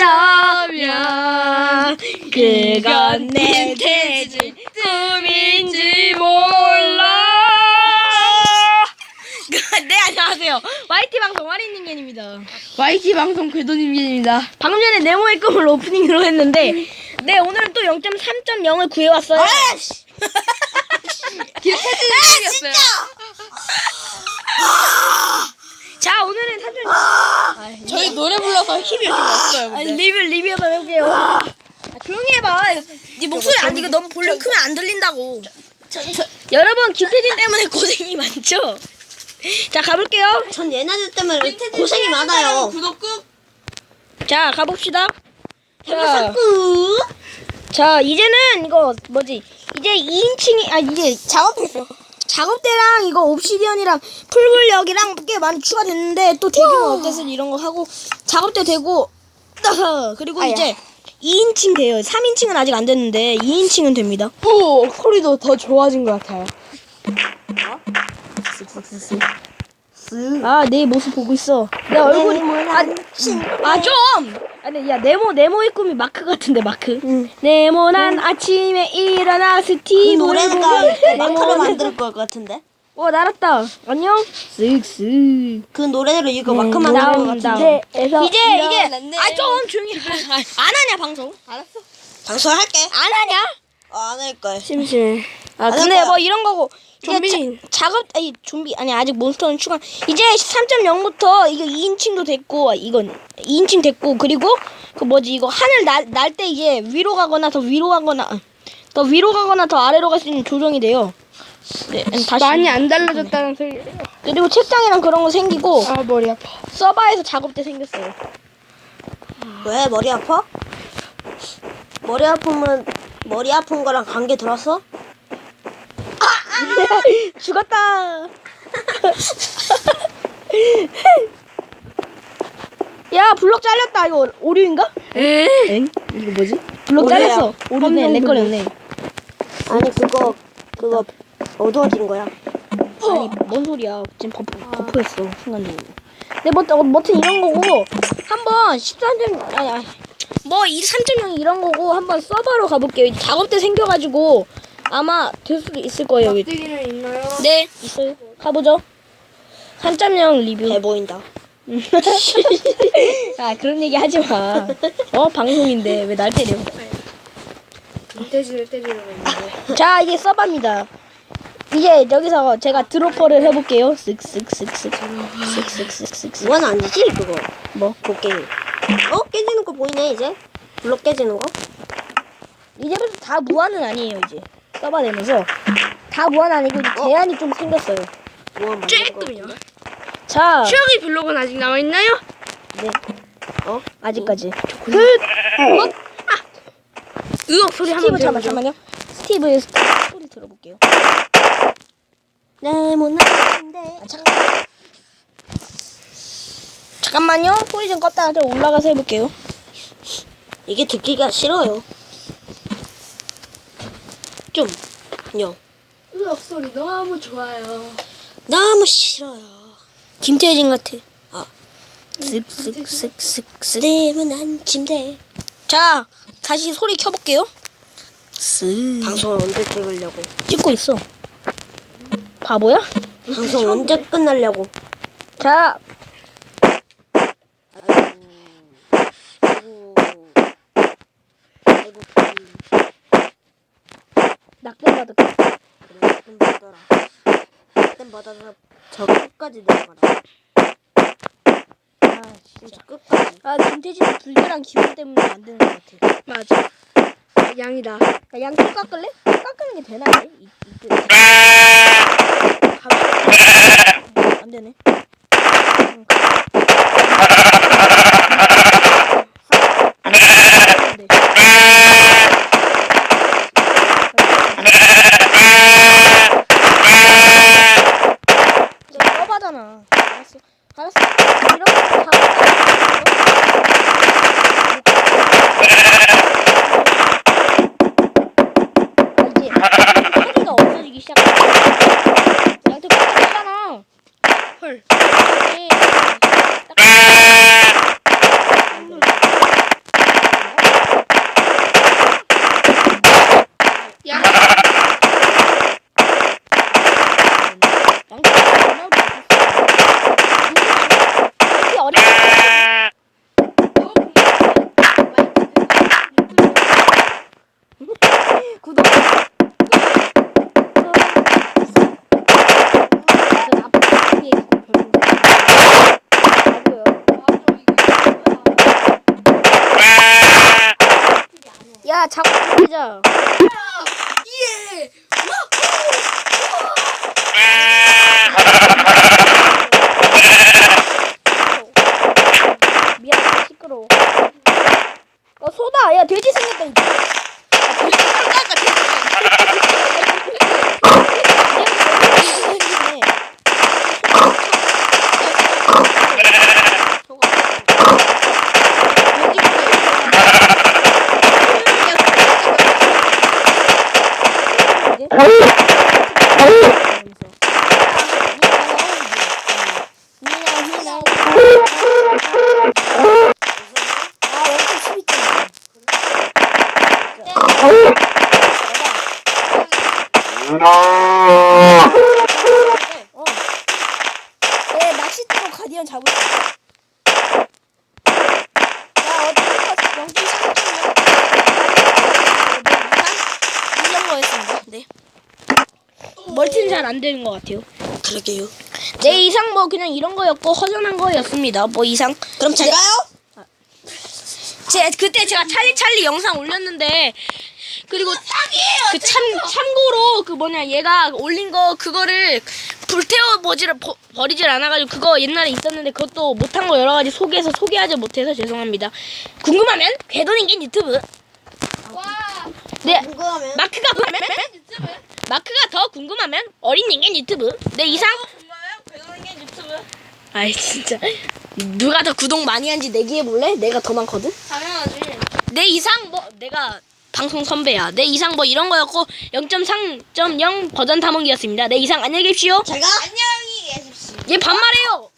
어쩌면 그건 내 태지 꿈인지 몰라. 네 안녕하세요. YT 방송 화린닝겐입니다. YT 방송 궤도님입니다. 방금 전에 네모의 꿈을 오프닝으로 했는데 네 오늘은 또 0.3.0을 구해왔어요. 김태진님이었어요. 자 오늘은 3.0 저희 노래 불러서 힘이 이렇게 없어요. 아니 리뷰 리뷰 한번 해볼게요. 아, 조용히 해봐. 네 목소리 안 이거 너무 볼륨 크면 안 들린다고. 여러분 김태진 때문에 고생이 많죠? 자 가볼게요. 전 얘네들 때문에 고생이 많아요. 구독 꾹. 자 가봅시다. 자, 꾹. 자 이제는 이거 뭐지? 이제 2인칭이 아 이제 작업했어. 작업대랑 이거 옵시디언이랑 풀굴력이랑 꽤 많이 추가됐는데 또 대규모 어땠을 이런 거 하고 작업대 되고 그리고 이제 2인칭 돼요. 3인칭은 아직 안 됐는데 2인칭은 됩니다. 오 소리도 더 좋아진 것 같아요. 아 내 모습 보고 있어. 내 얼굴이 아 좀. 아니 야 네모 네모의 꿈이 마크 같은데 마크. 네모난 아침에 일어나 그 스티브 노래가 마크로 만들 것 같은데? 와 날았다. 안녕. 쓱쓱. 그 노래로 이거 마크 만들 것 같은데? 이제 이제 아 좀 조용히 해. 안 하냐 방송? 알았어. 방송 할게. 안 하냐? 어, 안할 거야. 심심해. 아안할 근데 거야. 뭐 이런 거고 좀비. 자, 작업 아니 좀비 아니 아직 몬스터는 추가 이제 3.0부터 이거 2인칭도 됐고 아, 이건 2인칭 됐고 그리고 그 뭐지 이거 하늘 날때 이제 위로 가거나 더 위로 가거나 아, 더 위로 가거나 더 아래로 갈 수 있는 조정이 돼요. 네 다시 많이 안 달라졌다는 소리. 그리고 책장이랑 그런 거 생기고 아 머리 아파. 서버에서 작업대 생겼어요. 왜 머리 아파? 머리 아프면 머리 아픈 거랑 관계 들었어? 죽었다. 야 블럭 잘렸다 이거 오류인가? 에? 엥? 이거 뭐지? 블럭 오류야. 잘렸어. 오류네 내 거렸네. 아니 그거 그거 어두워진 거야. 아니 뭔 소리야? 지금 버프 버프했어 순간적으로. 근데 뭐 어, 뭐튼 이런 거고 한번 13점 아니 아니 뭐이 3.0 이런 거고 한번 서버로 가볼게요. 이제 작업대 생겨가지고 아마 될 수도 있을 거예요. 여기. 있나요? 네 있어요. 가보죠. 3.0 리뷰. 배 보인다. 아 그런 얘기 하지 마. 어 방송인데 왜 날 때려? 김태진을 때리려고 했는데. 자 이게 서버입니다. 이제 여기서 제가 드로퍼를 해볼게요. 쓱쓱쓱쓱 쓱쓱쓱쓱 무한 아니지 그거? 뭐 곡괭이. 어 깨지는 거 보이네 이제. 블록 깨지는 거? 이제부터 다 무한은 아니에요 이제 되면서 다 무한 아니고 이제 제한이 좀 생겼어요. 무한. 같은데? 자 추억의 블록은 아직 남아 있나요? 네. 어 아직까지. 그. 으악 소리 스티브 한번 잠깐 들어보죠. 잠깐만요. 스티브의 스티브 소리 들어볼게요. 네모난데. 아, 잠깐. 잠깐만요. 소리 좀 껐다가 좀 올라가서 해볼게요. 이게 듣기가 싫어요. 좀요. 으악 소리 너무 좋아요. 너무 싫어요. 김태진 같아. 아. 쓱쓱쓱쓱쓱. 네모난 침대. 자, 다시 소리 켜볼게요. 쓱. 방송을 언제 찍으려고? 찍고 있어. 바보야? 방송 언제 끝나려고? 자, 아이고. 아이고. 낙뎀 받을까? 그래, 좀 받아라. 좀 받아서 저 끝까지 내려가라. 아, 진짜 끝까지. 아, 김태진은 불교랑 기분 때문에 안 되는 것 같아. 맞아. 양이다. 야, 양쪽 깎을래? 깎는 게 되나, 얘? 이, 이, 이, 가만- 안 되네. 응. 안 돼. 내가 써봐잖아. 알았어. 알았어. 이렇게 다 아, 이제 소리가 없어지기 시작했어. 양쪽 깎았잖아. 헐. 네. 야 자꾸 하자. 예. 미안 시끄러워. 어 소다. 야 돼지 생겼다 이제. 아, 원점 12점. 어. 네, 낚싯대로 가디언 잡을 수 있어. 야, 어떻게 0.3점 이 정도였습니다. 네. 멀티는 잘 안 되는 것 같아요. 그러게요. 내 이상 뭐 그냥 이런 거였고 허전한 거였습니다. 뭐 이상. 그럼 제가요? 제 그때 제가 찰리 찰리 영상 올렸는데 그리고 그 참 참고로 그 뭐냐 얘가 올린 거 그거를 불태워 버지를 버, 버리질 않아가지고 그거 옛날에 있었는데 그것도 못한 거 여러 가지 소개해서 소개하지 못해서 죄송합니다. 궁금하면 궤도인간 유튜브. 네 궁금하면 마크가 궁금하면 마크가 더 궁금하면 어린 인간 유튜브. 내 이상 아이 진짜 누가 더 구독 많이 한지 내기해 볼래? 내가 더 많거든. 당연하지. 내 이상 뭐 내가 방송 선배야. 내 이상 뭐 이런 거였고 0.3.0 버전 탐험기였습니다. 내 이상 안녕히 계십시오. 제가 안녕히 계십시오. 얘 반말해요.